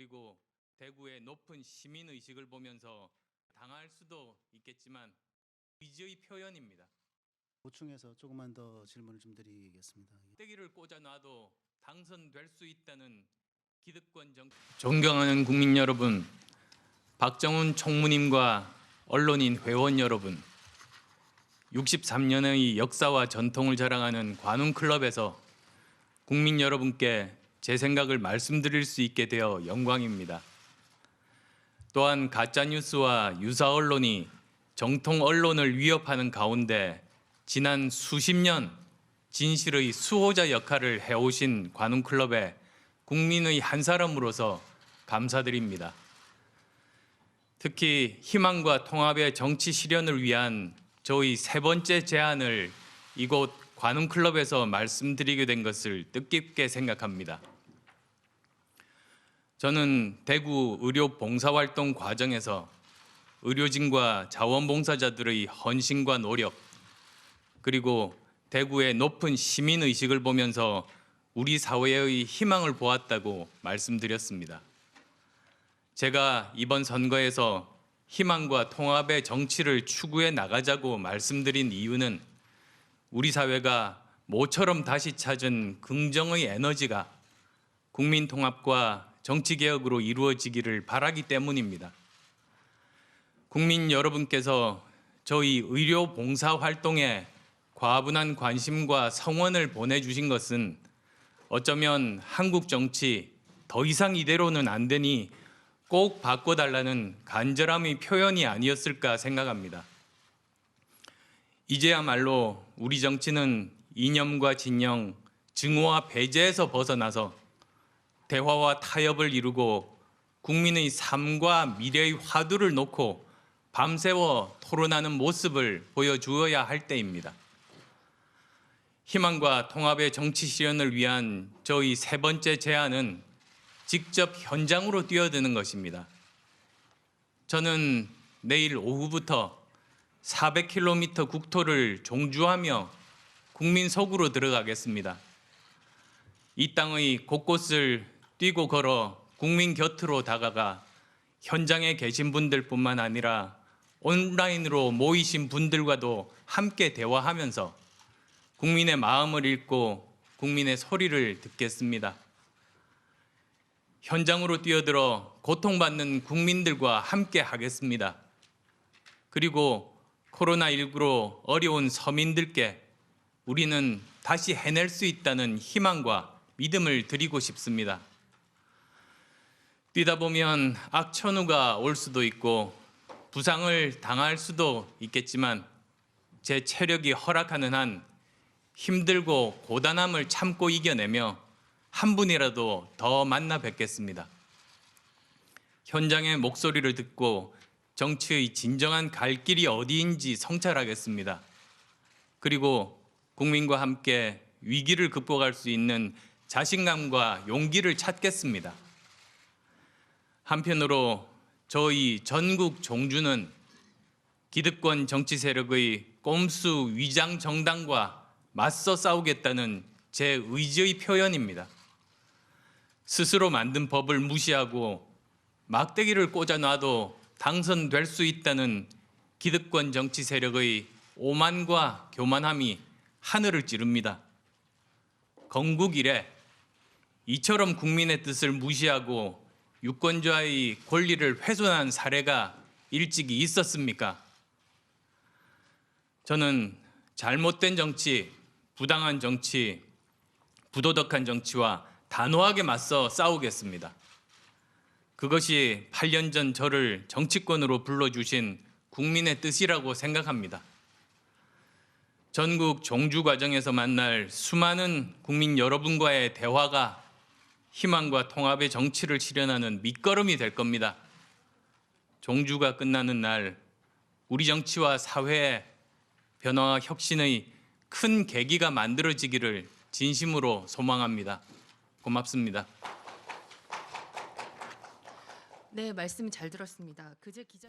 그리고 대구의 높은 시민 의식을 보면서 당할 수도 있겠지만 의지의 표현입니다. 보충해서 조금만 더 질문을 좀 드리겠습니다. 떼기를 꽂아놔도 당선될 수 있다는 기득권 정 존경하는 국민 여러분, 박정훈 총무님과 언론인 회원 여러분, 63년의 역사와 전통을 자랑하는 관훈 클럽에서 국민 여러분께 제 생각을 말씀드릴 수 있게 되어 영광입니다. 또한 가짜 뉴스와 유사 언론이 정통 언론을 위협하는 가운데 지난 수십 년 진실의 수호자 역할을 해오신 관훈 클럽의 국민의 한 사람으로서 감사드립니다. 특히 희망과 통합의 정치 실현을 위한 저희 세 번째 제안을 이곳 관훈 클럽에서 말씀드리게 된 것을 뜻깊게 생각합니다. 저는 대구 의료 봉사활동 과정에서 의료진과 자원봉사자들의 헌신과 노력, 그리고 대구의 높은 시민 의식을 보면서 우리 사회의 희망을 보았다고 말씀드렸습니다. 제가 이번 선거에서 희망과 통합의 정치를 추구해 나가자고 말씀드린 이유는 우리 사회가 모처럼 다시 찾은 긍정의 에너지가 국민 통합과 정치 개혁으로 이루어지기를 바라기 때문입니다. 국민 여러분께서 저희 의료 봉사 활동에 과분한 관심과 성원을 보내주신 것은 어쩌면 한국 정치 더 이상 이대로는 안 되니 꼭 바꿔달라는 간절함의 표현이 아니었을까 생각합니다. 이제야말로 우리 정치는 이념과 진영, 증오와 배제에서 벗어나서 대화와 타협을 이루고 국민의 삶과 미래의 화두를 놓고 밤새워 토론하는 모습을 보여주어야 할 때입니다. 희망과 통합의 정치 실현을 위한 저희 세 번째 제안은 직접 현장으로 뛰어드는 것입니다. 저는 내일 오후부터 400km 국토를 종주하며 국민 속으로 들어가겠습니다. 이 땅의 곳곳을 뛰고 걸어 국민 곁으로 다가가 현장에 계신 분들뿐만 아니라 온라인으로 모이신 분들과도 함께 대화하면서 국민의 마음을 읽고 국민의 소리를 듣겠습니다. 현장으로 뛰어들어 고통받는 국민들과 함께 하겠습니다. 그리고 코로나19로 어려운 서민들께 우리는 다시 해낼 수 있다는 희망과 믿음을 드리고 싶습니다. 뛰다 보면 악천후가 올 수도 있고 부상을 당할 수도 있겠지만 제 체력이 허락하는 한 힘들고 고단함을 참고 이겨내며 한 분이라도 더 만나 뵙겠습니다. 현장의 목소리를 듣고 정치의 진정한 갈 길이 어디인지 성찰하겠습니다. 그리고 국민과 함께 위기를 극복할 수 있는 자신감과 용기를 찾겠습니다. 한편으로 저희 전국 종주는 기득권 정치 세력의 꼼수 위장 정당과 맞서 싸우겠다는 제 의지의 표현입니다. 스스로 만든 법을 무시하고 막대기를 꽂아놔도 당선될 수 있다는 기득권 정치 세력의 오만과 교만함이 하늘을 찌릅니다. 건국 이래 이처럼 국민의 뜻을 무시하고 유권자의 권리를 훼손한 사례가 일찍이 있었습니까? 저는 잘못된 정치, 부당한 정치, 부도덕한 정치와 단호하게 맞서 싸우겠습니다. 그것이 8년 전 저를 정치권으로 불러주신 국민의 뜻이라고 생각합니다. 전국 종주 과정에서 만날 수많은 국민 여러분과의 대화가 희망과 통합의 정치를 실현하는 밑거름이 될 겁니다. 종주가 끝나는 날 우리 정치와 사회의 변화와 혁신의 큰 계기가 만들어지기를 진심으로 소망합니다. 고맙습니다. 네, 말씀 잘 들었습니다. 그제 기자